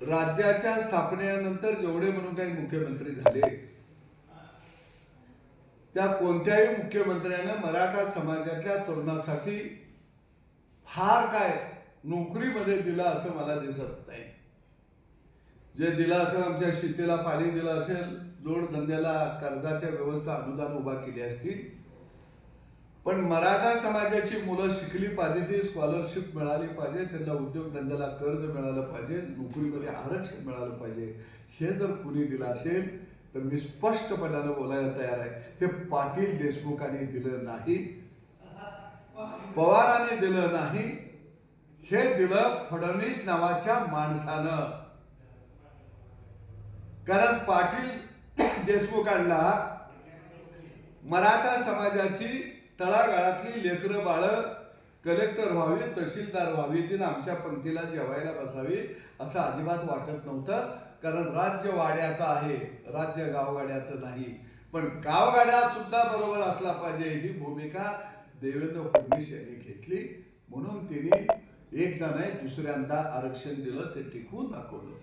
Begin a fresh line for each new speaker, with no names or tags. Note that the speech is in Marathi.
राज्याच्या स्थापनेनंतर जेवढे म्हणून काही मुख्यमंत्री झाले त्या कोणत्याही मुख्यमंत्र्यानं मराठा समाजातल्या तरुणासाठी फार काय नोकरीमध्ये दिला असं मला दिसत नाही. जे दिलं असेल आमच्या शेतीला पाणी दिलं असेल जोडधंद्याला कर्जाच्या व्यवस्था अनुदान उभा केली असतील पण मराठा समाजाची मुलं शिकली पाहिजे ती स्कॉलरशिप मिळाली पाहिजे त्यांना उद्योगधंद्याला कर्ज मिळालं पाहिजे नोकरीमध्ये आरक्षण मिळालं पाहिजे. हे जर कुणी दिलं असेल तर मी स्पष्टपणानं बोलायला तयार आहे. हे पाटील देशमुखांनी दिलं नाही पवारांनी दिलं नाही हे दिलं फडणवीस नावाच्या माणसानं. कारण पाटील देशमुखांना मराठा समाजाची तळागाळातली लेकरं बाळ कलेक्टर व्हावी तहसीलदार व्हावी तिनं आमच्या पंक्तीला जेवायला बसावी असं अजिबात वाटत नव्हतं. कारण राज्य वाड्याचं आहे राज्य गावगाड्याचं नाही. पण गावगाड्या सुद्धा बरोबर असला पाहिजे ही भूमिका देवेंद्र फडणवीस यांनी घेतली. म्हणून तिने एकदा नाही दुसऱ्यांदा आरक्षण दिलं ते टिकवून दाखवलं.